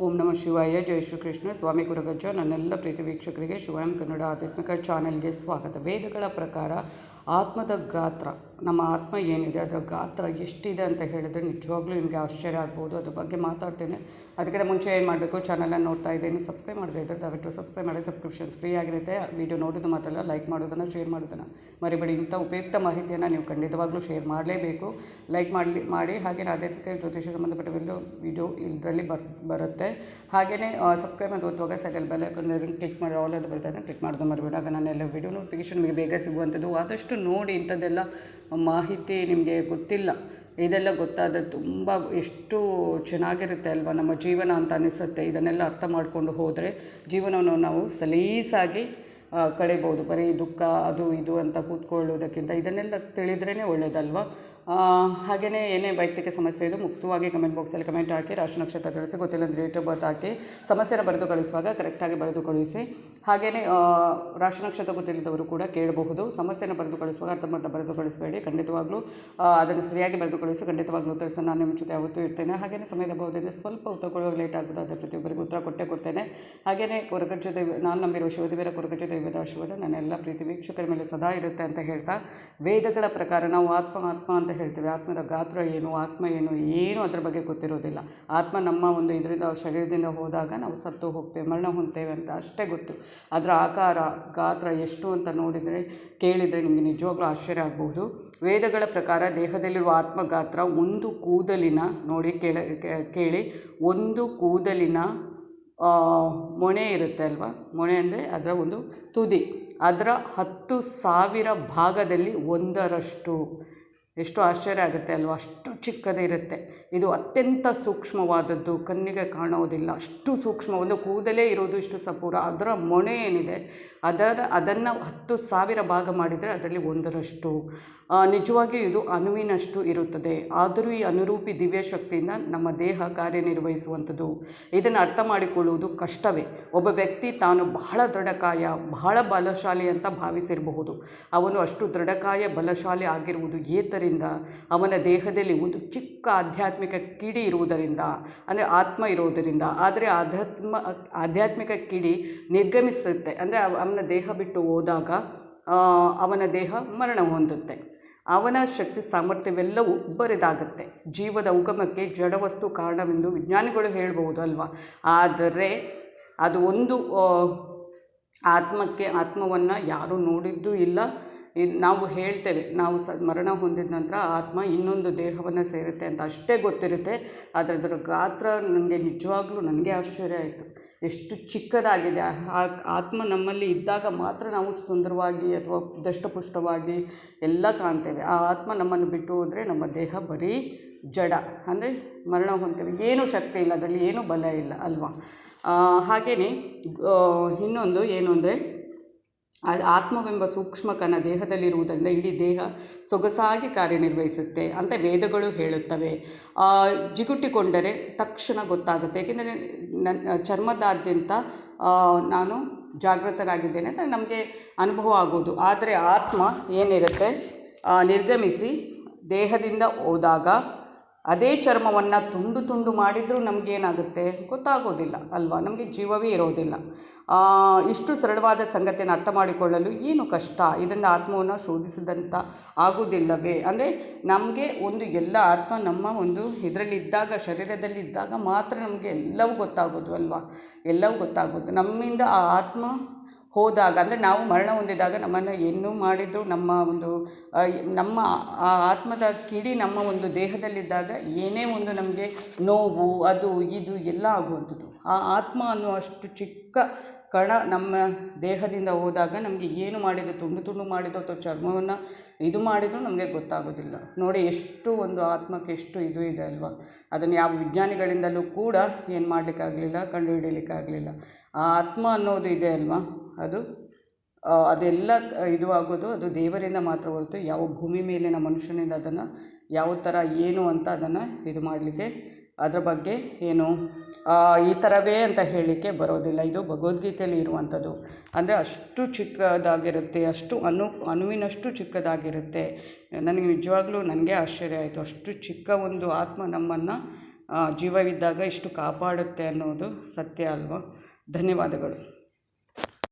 ಓಂ ನಮಃ ಶಿವಾಯ, ಜೈ ಶ್ರೀಕೃಷ್ಣ. ಸ್ವಾಮಿ ಗುರುಗಜ್ಜ, ನನ್ನೆಲ್ಲ ಪ್ರೀತಿ ವೀಕ್ಷಕರಿಗೆ ಶಿವಾಯಂ ಕನ್ನಡ ಆಧ್ಯಾತ್ಮಿಕ ಚಾನೆಲ್ಗೆ ಸ್ವಾಗತ. ವೇದಗಳ ಪ್ರಕಾರ ಆತ್ಮದ ಗಾತ್ರ ನಮ್ಮ ಆತ್ಮ ಏನಿದೆ, ಅದರ ಗಾತ್ರ ಎಷ್ಟಿದೆ ಅಂತ ಹೇಳಿದರೆ ನಿಜವಾಗ್ಲೂ ನಿಮಗೆ ಆಶ್ಚರ್ಯ ಆಗ್ಬೋದು. ಅದ್ರ ಬಗ್ಗೆ ಮಾತಾಡ್ತೇನೆ. ಅದಕ್ಕಿಂತ ಮುಂಚೆ ಏನು ಮಾಡಬೇಕು ಚಾನಲನ್ನು ನೋಡ್ತಾ ಇದ್ದೀನಿ. ಸಬ್ಸ್ಕ್ರೈಬ್ ಮಾಡದೇ ಇದ್ದರೆ ದಯವಿಟ್ಟು ಸಬ್ಸ್ಕ್ರೈಬ್ ಮಾಡಿ. ಸಬ್ಸ್ಕ್ರಿಪ್ಷನ್ಸ್ ಫ್ರೀ ಆಗಿರುತ್ತೆ. ವಿಡಿಯೋ ನೋಡೋದು ಮಾತ್ರ ಲೈಕ್ ಮಾಡೋದನ್ನು ಶೇರ್ ಮಾಡೋದನ್ನು ಮರಿಬೇಡಿ. ಇಂಥ ಉಪಯುಕ್ತ ಮಾಹಿತಿಯನ್ನು ನೀವು ಖಂಡಿತವಾಗ್ಲೂ ಶೇರ್ ಮಾಡಲೇಬೇಕು. ಲೈಕ್ ಮಾಡಲಿ, ಮಾಡಿ. ಹಾಗೆ ಆಧ್ಯಾತ್ಮಿಕ ಜ್ಯೋತಿಷ ಸಂಬಂಧಪಟ್ಟ ವಿಡಿಯೋ ಇದರಲ್ಲಿ ಬರ್, ಬರುತ್ತೆ. ಹಾಗೆಯೇ ಸಬ್ಸ್ಕ್ರೈಬ್ ಅಂತ ಓದುವಾಗ ಸೈಡಲ್ಲಿ ಬೆಲ್ ಹಾಕೊಂಡು ಕ್ಲಿಕ್ ಮಾಡಿ. ಆಲ್ ಅಂತ ಬರ್ತದೆ ಕ್ಲಿಕ್ ಮಾಡೋದು ಮರಿಬೇಡಿ. ಆಗ ನಾನೆಲ್ಲ ವಿಡಿಯೋ ನೋಟಿಫಿಕೇಶನ್ ನಿಮಗೆ ಬೇಗ ಸಿಗುವಂಥದ್ದು. ಆದಷ್ಟು ನೋಡಿ ಇಂಥದ್ದೆಲ್ಲ ಮಾಹಿತಿ ನಿಮಗೆ ಗೊತ್ತಿಲ್ಲ. ಇದೆಲ್ಲ ಗೊತ್ತಾದರೆ ತುಂಬ ಎಷ್ಟು ಚೆನ್ನಾಗಿರುತ್ತೆ ಅಲ್ವಾ ನಮ್ಮ ಜೀವನ ಅಂತ ಅನಿಸುತ್ತೆ. ಇದನ್ನೆಲ್ಲ ಅರ್ಥ ಮಾಡಿಕೊಂಡು ಹೋದರೆ ಜೀವನವನ್ನು ನಾವು ಸಲೀಸಾಗಿ ಕಳೀಬೋದು ಬರೀ ದುಃಖ, ಅದು ಇದು ಅಂತ ಕೂತ್ಕೊಳ್ಳೋದಕ್ಕಿಂತ ಇದನ್ನೆಲ್ಲ ತಿಳಿದ್ರೇ ಒಳ್ಳೆಯದಲ್ವಾ ಹಾಗೆಯೇ ಏನೇ ವೈಯಕ್ತಿಕ ಸಮಸ್ಯೆ ಇದು ಮುಕ್ತವಾಗಿ ಕಮೆಂಟ್ ಬಾಕ್ಸಲ್ಲಿ ಕಮೆಂಟ್ ಹಾಕಿ, ರಾಶಿ ನಕ್ಷತ್ರ ತಿಳಿಸಿ, ಗೊತ್ತಿಲ್ಲ ಅಂದರೆ ಬರ್ತ್ ಹಾಕಿ, ಸಮಸ್ಯೆನ ಬರೆದು ಕಳಿಸುವಾಗ ಕರೆಕ್ಟಾಗಿ ಬರೆದು ಕಳಿಸಿ ಹಾಗೆಯೇ ರಾಶಿ ನಕ್ಷತ್ರ ಗೊತ್ತಿಲ್ಲದವರು ಕೂಡ ಕೇಳಬಹುದು. ಸಮಸ್ಯೆನ ಬರೆದು ಕಳಿಸುವಾಗ ಅರ್ಧಂಬರ್ಧ ಬರೆದು ಕಳಿಸಬೇಡಿ ಖಂಡಿತವಾಗ್ಲೂ ಅದನ್ನು ಸರಿಯಾಗಿ ಬರೆದು ಕಳಿಸಿ ಖಂಡಿತವಾಗ್ಲೂ ಉತ್ತರಿಸ ನಾನು ನಿಮ್ಮ ಜೊತೆ ಯಾವತ್ತೂ ಇರ್ತೇನೆ. ಹಾಗೆಯೇ ಸಮಯದ ಅಭಾವದಿಂದ ಸ್ವಲ್ಪ ಉತ್ತರ ಕೊಡುವಾಗ ಲೇಟ್ ಆಗ್ಬೋದು ಆದರೆ ಪ್ರತಿಯೊಬ್ಬರಿಗೂ ಉತ್ತರ ಕೊಟ್ಟೇ ಕೊಡ್ತೇನೆ. ಹಾಗೆಯೇ ಜೊತೆ ನಾನು ನಂಬಿರುವ ಶಿವದೇವರ ಕೊರಗಜ್ಜ ದೈವದ ಆಶೀರ್ವಾದ ನನ್ನೆಲ್ಲ ಪ್ರೀತಿ ವೀಕ್ಷಕರ ಮೇಲೆ ಸದಾ ಇರುತ್ತೆ ಅಂತ ಹೇಳ್ತಾ ವೇದಗಳ ಪ್ರಕಾರ ನಾವು ಆತ್ಮ ಆತ್ಮ ಅಂತ ಹೇಳ್ತೇವೆ. ಆತ್ಮದ ಗಾತ್ರ ಏನು, ಆತ್ಮ ಏನು ಏನು ಅದರ ಬಗ್ಗೆ ಗೊತ್ತಿರೋದಿಲ್ಲ. ಆತ್ಮ ನಮ್ಮ ಒಂದು ಇದರಿಂದ, ಶರೀರದಿಂದ ಹೋದಾಗ ನಾವು ಸತ್ತು ಹೋಗ್ತೇವೆ, ಮರಣ ಹೊಂದ್ತೇವೆ ಅಂತ ಅಷ್ಟೇ ಗೊತ್ತು. ಅದರ ಆಕಾರ, ಗಾತ್ರ ಎಷ್ಟು ಅಂತ ನೋಡಿದರೆ, ಕೇಳಿದರೆ ನಿಮಗೆ ನಿಜವಾಗ್ಲೂ ಆಶ್ಚರ್ಯ ಆಗಬಹುದು. ವೇದಗಳ ಪ್ರಕಾರ ದೇಹದಲ್ಲಿರುವ ಆತ್ಮ ಗಾತ್ರ ಒಂದು ಕೂದಲಿನ ನೋಡಿ ಕೇಳ ಕೇಳಿ, ಒಂದು ಕೂದಲಿನ ಮೊಣೆ ಇರುತ್ತೆ ಅಲ್ವಾ? ಮೊಣೆ ಅಂದರೆ ಅದರ ಒಂದು ತುದಿ. ಅದರ ಹತ್ತು ಸಾವಿರ ಭಾಗದಲ್ಲಿ ಒಂದರಷ್ಟು. ಎಷ್ಟು ಆಶ್ಚರ್ಯ ಆಗುತ್ತೆ ಅಲ್ವ? ಅಷ್ಟು ಚಿಕ್ಕದಿರುತ್ತೆ ಇದು ಅತ್ಯಂತ ಸೂಕ್ಷ್ಮವಾದದ್ದು. ಕಣ್ಣಿಗೆ ಕಾಣುವುದಿಲ್ಲ ಅಷ್ಟು ಸೂಕ್ಷ್ಮ. ಒಂದು ಕೂದಲೇ ಇರೋದು ಇಷ್ಟು ಸಪೂರ. ಅದರ ಮೊಣೆ ಏನಿದೆ? ಅದರ, ಅದನ್ನು ಹತ್ತು ಸಾವಿರ ಭಾಗ ಮಾಡಿದರೆ ಅದರಲ್ಲಿ ಒಂದರಷ್ಟು. ನಿಜವಾಗಿಯೂ ಇದು ಅಣುವಿನಷ್ಟು ಇರುತ್ತದೆ. ಆದರೂ ಈ ಅನುರೂಪಿ ದಿವ್ಯ ಶಕ್ತಿಯಿಂದ ನಮ್ಮ ದೇಹ ಕಾರ್ಯನಿರ್ವಹಿಸುವಂಥದ್ದು. ಇದನ್ನು ಅರ್ಥ ಮಾಡಿಕೊಳ್ಳುವುದು ಕಷ್ಟವೇ. ಒಬ್ಬ ವ್ಯಕ್ತಿ ತಾನು ಬಹಳ ದೃಢಕಾಯ, ಬಹಳ ಬಲಶಾಲಿ ಅಂತ ಭಾವಿಸಿರಬಹುದು. ಅವನು ಅಷ್ಟು ದೃಢಕಾಯ, ಬಲಶಾಲಿ ಆಗಿರುವುದು ಏತರಿಂದ ಅವನ ದೇಹದಲ್ಲಿ ಒಂದು ಚಿಕ್ಕ ಆಧ್ಯಾತ್ಮಿಕ ಕಿಡಿ ಇರುವುದರಿಂದ, ಅಂದರೆ ಆತ್ಮ ಇರುವುದರಿಂದ, ಆದರೆ ಆಧ್ಯಾತ್ಮ, ಆಧ್ಯಾತ್ಮಿಕ ಕಿಡಿ ನಿರ್ಗಮಿಸುತ್ತೆ. ಅಂದರೆ ಅವನ ದೇಹ ಬಿಟ್ಟು ಹೋದಾಗ ಅವನ ದೇಹ ಮರಣ ಹೊಂದುತ್ತೆ. ಅವನ ಶಕ್ತಿ, ಸಾಮರ್ಥ್ಯವೆಲ್ಲವೂ ಬರಿದಾಗುತ್ತೆ ಜೀವದ ಉಗಮಕ್ಕೆ ಜಡವಸ್ತು ಕಾರಣವೆಂದು ವಿಜ್ಞಾನಿಗಳು ಹೇಳಬಹುದು ಅಲ್ವಾ? ಆದರೆ ಅದು ಒಂದು ಆತ್ಮಕ್ಕೆ, ಆತ್ಮವನ್ನು ಯಾರೂ ನೋಡಿದ್ದೂ ಇಲ್ಲ. ನಾವು ಹೇಳ್ತೇವೆ, ನಾವು ಸ, ಮರಣ ಹೊಂದಿದ ನಂತರ ಆತ್ಮ ಇನ್ನೊಂದು ದೇಹವನ್ನು ಸೇರುತ್ತೆ ಅಂತ ಅಷ್ಟೇ ಗೊತ್ತಿರುತ್ತೆ. ಆದರೆ ಅದರ ಗಾತ್ರ ನನಗೆ ನಿಜವಾಗ್ಲೂ ನನಗೆ ಆಶ್ಚರ್ಯ ಆಯಿತು. ಎಷ್ಟು ಚಿಕ್ಕದಾಗಿದೆ. ಆ ಆತ್ಮ ನಮ್ಮಲ್ಲಿ ಇದ್ದಾಗ ಮಾತ್ರ ನಾವು ಸುಂದರವಾಗಿ ಅಥವಾ ದಷ್ಟಪುಷ್ಟವಾಗಿ ಎಲ್ಲ ಕಾಣ್ತೇವೆ. ಆ ಆತ್ಮ ನಮ್ಮನ್ನು ಬಿಟ್ಟು ಹೋದರೆ ನಮ್ಮ ದೇಹ ಬರೀ ಜಡ. ಅಂದರೆ ಮರಣ ಹೊಂದ್ತೇವೆ. ಏನೂ ಶಕ್ತಿ ಇಲ್ಲ, ಅದರಲ್ಲಿ ಏನೂ ಬಲ ಇಲ್ಲ ಅಲ್ವಾ? ಹಾಗೆಯೇ ಇನ್ನೊಂದು ಏನು ಅಂದರೆ ಆ- ಆತ್ಮವೆಂಬ ಸೂಕ್ಷ್ಮ ಕಣ ದೇಹದಲ್ಲಿರುವುದರಿಂದ ಇಡೀ ದೇಹ ಸೊಗಸಾಗಿ ಕಾರ್ಯನಿರ್ವಹಿಸುತ್ತೆ ಅಂತ ವೇದಗಳು ಹೇಳುತ್ತವೆ. ಜಿಗುಟಿಕೊಂಡರೆ ತಕ್ಷಣ ಗೊತ್ತಾಗುತ್ತೆ. ಏಕೆಂದರೆ ನನ್ನ ಚರ್ಮದಾದ್ಯಂತ ನಾನು ಜಾಗೃತರಾಗಿದ್ದೇನೆ ಅಂದರೆ ನಮಗೆ ಅನುಭವ ಆಗೋದು. ಆದರೆ ಆತ್ಮ ಏನಿರುತ್ತೆ? ನಿರ್ಗಮಿಸಿ ದೇಹದಿಂದ ಹೋದಾಗ ಅದೇ ಚರ್ಮವನ್ನು ತುಂಡು ತುಂಡು ಮಾಡಿದರೂ ನಮಗೇನಾಗುತ್ತೆ? ಗೊತ್ತಾಗೋದಿಲ್ಲ, ಅಲ್ವಾ? ನಮಗೆ ಜೀವವೇ ಇರೋದಿಲ್ಲ. ಇಷ್ಟು ಸರಳವಾದ ಸಂಗತಿಯನ್ನು ಅರ್ಥ ಮಾಡಿಕೊಳ್ಳಲು ಏನು ಕಷ್ಟ? ಇದರಿಂದ ಆತ್ಮವನ್ನು ಶೋಧಿಸಿದಂಥ ಆಗೋದಿಲ್ಲವೇ ಅಂದರೆ ನಮಗೆ ಒಂದು ಎಲ್ಲ ಆತ್ಮ ನಮ್ಮ ಒಂದು ಇದರಲ್ಲಿದ್ದಾಗ, ಶರೀರದಲ್ಲಿದ್ದಾಗ ಮಾತ್ರ ನಮಗೆ ಎಲ್ಲವೂ ಗೊತ್ತಾಗೋದು, ಅಲ್ವಾ? ಎಲ್ಲವೂ ಗೊತ್ತಾಗೋದು. ನಮ್ಮಿಂದ ಆ ಆತ್ಮ ಹೋದಾಗ, ಅಂದರೆ ನಾವು ಮರಣ ಹೊಂದಿದಾಗ ನಮ್ಮನ್ನು ಏನು ಮಾಡಿದರೂ ನಮ್ಮ ಒಂದು ನಮ್ಮ ಆತ್ಮದ ಕಿಡಿ ನಮ್ಮ ಒಂದು ದೇಹದಲ್ಲಿದ್ದಾಗ ಏನೇ ಒಂದು ನಮಗೆ ನೋವು, ಅದು, ಇದು ಎಲ್ಲ ಆಗುವಂಥದ್ದು. ಆ ಆತ್ಮ ಅನ್ನೋ ಅಷ್ಟು ಚಿಕ್ಕ ಕಣ ನಮ್ಮ ದೇಹದಿಂದ ಹೋದಾಗ ನಮಗೆ ಏನು ಮಾಡಿದೆ ತುಂಡು ತುಂಡು ಮಾಡಿದ್ದು ಅಥವಾ ಚರ್ಮವನ್ನು ಇದು ಮಾಡಿದರೂ ನಮಗೆ ಗೊತ್ತಾಗೋದಿಲ್ಲ. ನೋಡಿ ಎಷ್ಟು ಒಂದು ಆತ್ಮಕ್ಕೆ ಎಷ್ಟು ಇದು ಇದೆ ಅಲ್ವಾ? ಅದನ್ನು ಯಾವ ವಿಜ್ಞಾನಿಗಳಿಂದಲೂ ಕೂಡ ಏನು ಮಾಡಲಿಕ್ಕಾಗಲಿಲ್ಲ ಕಂಡುಹಿಡಿಯಲಿಕ್ಕಾಗಲಿಲ್ಲ ಆ ಆತ್ಮ ಅನ್ನೋದು ಇದೆ ಅಲ್ವಾ? ಅದು ಅದೆಲ್ಲ ಇದು ಆಗೋದು, ಅದು ದೇವರಿಂದ ಮಾತ್ರ ಹೊರತು ಯಾವ ಭೂಮಿ ಮೇಲಿನ ಮನುಷ್ಯನಿಂದ ಅದನ್ನು, ಯಾವ ಥರ ಏನು ಅಂತ ಅದನ್ನು ಇದು ಮಾಡಲಿಕ್ಕೆ ಅದರ ಬಗ್ಗೆ ಏನು ಈ ಥರವೇ ಅಂತ ಹೇಳಲಿಕ್ಕೆ ಬರೋದಿಲ್ಲ. ಇದು ಭಗವದ್ಗೀತೆಯಲ್ಲಿ ಇರುವಂಥದ್ದು. ಅಂದರೆ ಅಷ್ಟು ಚಿಕ್ಕದಾಗಿರುತ್ತೆ, ಅಷ್ಟು ಅನು, ಅನುವಿನಷ್ಟು ಚಿಕ್ಕದಾಗಿರುತ್ತೆ. ನನಗೆ ನಿಜವಾಗ್ಲೂ ನನಗೆ ಆಶ್ಚರ್ಯ ಆಯಿತು. ಅಷ್ಟು ಚಿಕ್ಕ ಒಂದು ಆತ್ಮ ನಮ್ಮನ್ನು ಜೀವವಿದ್ದಾಗ ಇಷ್ಟು ಕಾಪಾಡುತ್ತೆ ಅನ್ನೋದು ಸತ್ಯ ಅಲ್ವಾ? ಧನ್ಯವಾದಗಳು.